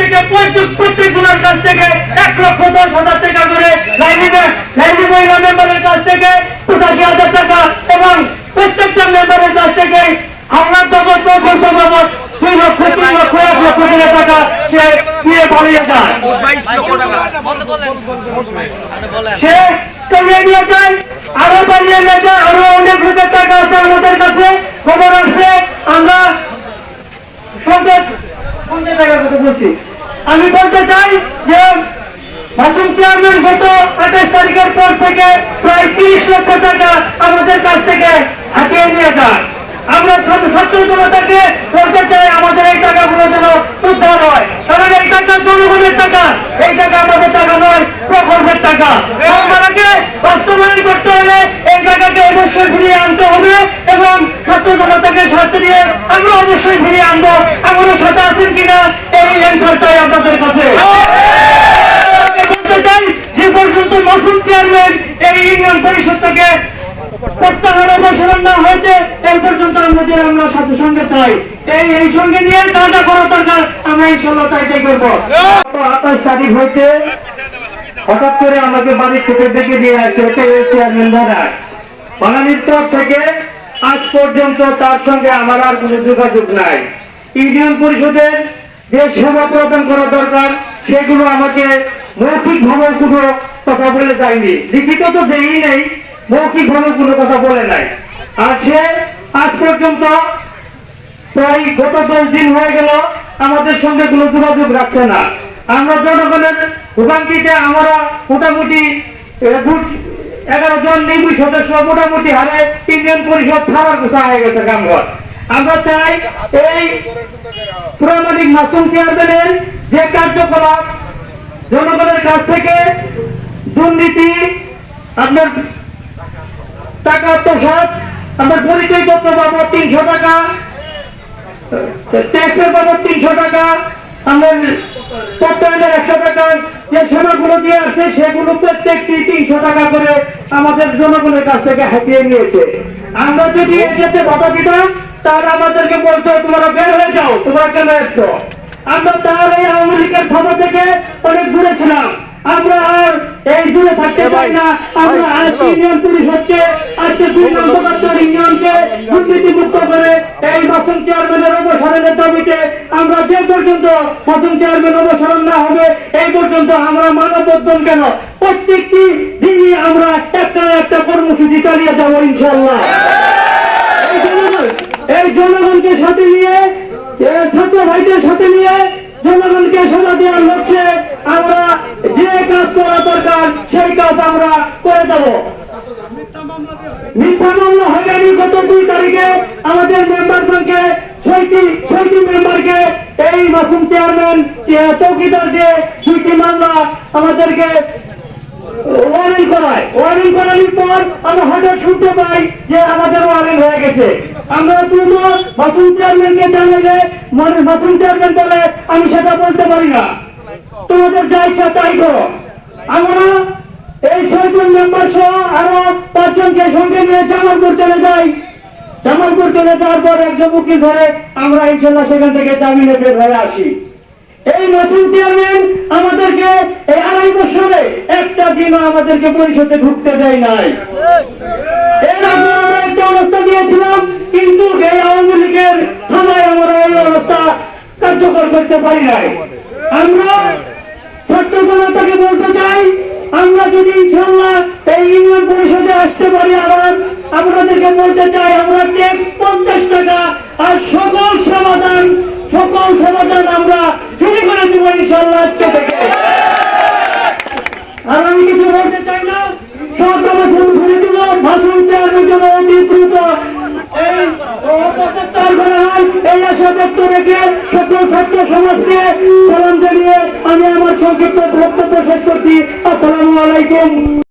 থেকে প্রত্যেক প্রত্যেক জনের কাছ থেকে এক লক্ষ দশ হাজার টাকা করে মহিলা মেম্বারের কাছ থেকে পঁচাশি হাজার টাকা এবং প্রত্যেকটা মেম্বারের কাছ থেকে আমার জগৎ প্রকল্প বাবদ দুই লক্ষ, তিন লক্ষ, এক লক্ষ টাকা সে দিয়ে পালিয়ে যায়। সে কমিয়ে নিয়ে যায়, আরও বাড়িয়ে নিয়ে যায়, আরও অনেক টাকা আছে আমাদের কাছে, খবর আছে আমরা সঞ্চয় সঞ্চয় টাকার কথা বলছি আমি বলতে চাই যে ভাষণ চেয়ারম্যান গত আঠাশ তারিখের পর থেকে প্রায় তিরিশ লক্ষ টাকা আমাদের কাছ থেকে হাতিয়ে নিয়ে যায় আমরা ছাত্র ছাত্র জনতাকে বলতে চাই আমাদের এই টাকাগুলো যেন উদ্ধার হয় কারণ এই টাকা জনগণের টাকা এই টাকা আমাদের টাকা নয় প্রকল্পের টাকা আমাদেরকে বাস্তবায়ন করতে হলে এই টাকাকে অবশ্যই ফিরিয়ে আনতে হবে এবং ছাত্র জনতাকে সাথে নিয়ে আমরা অবশ্যই ফিরিয়ে আনব আমাদের সাথে আছেন কিনা এই অ্যান্সার চাই আপনাদের কাছে। চাই যে পর্যন্ত মৌসুম চেয়ারম্যান এই ইউনিয়ন পরিষদ থেকে হঠাৎ করে আমাকে বাড়ির থেকে ডেকে দিয়ে দাদা। বাঙালির তরফ থেকে আজ পর্যন্ত তার সঙ্গে আমার আর কোনো যোগাযোগ নাই। ইউনিয়ন পরিষদের যে সেবা প্রদান করা দরকার, সেগুলো আমাকে মৌখিক ভাবে কোনো কথা বলে যায়নি। লিখিত তো দেই নেই, মৌখিক ভাবে কোনো কথা বলে নাই। সে আজ পর্যন্ত প্রায় গত দশ দিন হয়ে গেল, আমাদের সঙ্গে কোনো যোগাযোগ রাখছে না। আমরা জনগণের ভোগান্তিতে আমরা মোটামুটি এগারো জন নির্মী সদস্য মোটামুটি হারে ইউনিয়ন পরিষদ ছাড়ার ঘোষণা হয়ে গেছে কামঘর আমরা চাই এই প্রামাণিক মাসুম চেয়ারম্যানের যে কার্যকলাপ জনগণের কাছ থেকে দুর্নীতি, আপনার টাকা আত্মসাত আমার পরিচয় পত্র বাবদ তিনশো টাকা, ট্যাক্সের বাবদ তিনশো টাকা আমাদের একশো টাকা, যে সেবাগুলো দিয়ে আসছে সেগুলো প্রত্যেকটি তিনশো টাকা করে আমাদের জনগণের কাছ থেকে হাতিয়ে নিয়েছে। আমরা যদি এটাতে বাধা দিতাম তাহলে আমাদেরকে বলতো তোমরা বের হয়ে যাও তোমরা কেন এসছো? আমরা তার এই আওয়ামী লীগের থেকে অনেক দূরে ছিলাম। আমরা আর এই দূরে থাকতে পারি না। আমরা ইউনিয়ন পরিষদকে আজকে দুই ইউনিয়নকে করে এই মাসুম চেয়ারম্যানের দাবিতে আমরা যে পর্যন্ত মাসুম চেয়ারম্যান অবসরণ না হবে এই পর্যন্ত আমরা মানববন্ধন কেন? প্রত্যেকটি দিনই আমরা একটা একটা কর্মসূচি চালিয়ে যাব ইনশাল্লাহ এই জনগণকে সাথে নিয়ে ছাত্র ভাইদের সাথে নিয়ে জনগণকে সেবা দেওয়ার লক্ষ্যে আমরা যে কাজ করা দরকার সেই কাজ আমরা করে যাব। মিথ্যা মামলা হয়রানি গত দুই তারিখে। আমাদের মেম্বারগণকে ছয়টি ছয়টি মেম্বারকে এই মাসুম চেয়ারম্যান চৌকিদারকে দুইটি মামলা আমাদেরকে ওয়ারিং করায়। ওয়ারিং করানোর পর আমরা হঠাৎ শুনতে পাই যে আমাদের ওয়ারিং হয়ে গেছে। আমরা তুলো মাসুম চেয়ারম্যানকে জানালে মানে মাসুম চেয়ারম্যান বলে, আমি সেটা বলতে পারি না। তোমাদের যা ইচ্ছা তাই করো। আমরা এই ছয়জন মেম্বার সহ আরও পাঁচজনকে সঙ্গে নিয়ে জামালপুর চলে যাই। জামালপুর চলে যাওয়ার পর একজন উকিল ধরে আমরা ইনশাল্লাহ সেখান থেকে জামিনে বের হয়ে আসি। এই নতুন চেয়ারম্যান আমাদেরকে এই আড়াই বছরে একটা দিনও আমাদেরকে পরিষদে ঢুকতে দেয় নাই। করতে পারি নাই। আমরা ছাত্র জনতাকে বলতে চাই, আমরা যদি ইনশাল্লাহ এই ইউনিয়ন পরিষদে আসতে পারি, আবার আপনাদেরকে বলতে চাই, আমরা পঞ্চাশ টাকা আর সকল সমাধান সকল সমাধান আমরা শুরু করে দিব ইনশাল্লাহ আজকে থেকে। আর আমি কিছু বলতে চাই না, সব ভাষণ জন্য অতি দ্রুত এই অপপ্রত্যাহার করা হয়, এই রেখে সকল ছাত্র সমাজকে সালাম জানিয়ে আমি আমার সংক্ষিপ্ত বক্তব্য শেষ করছি। আসসালামু আলাইকুম।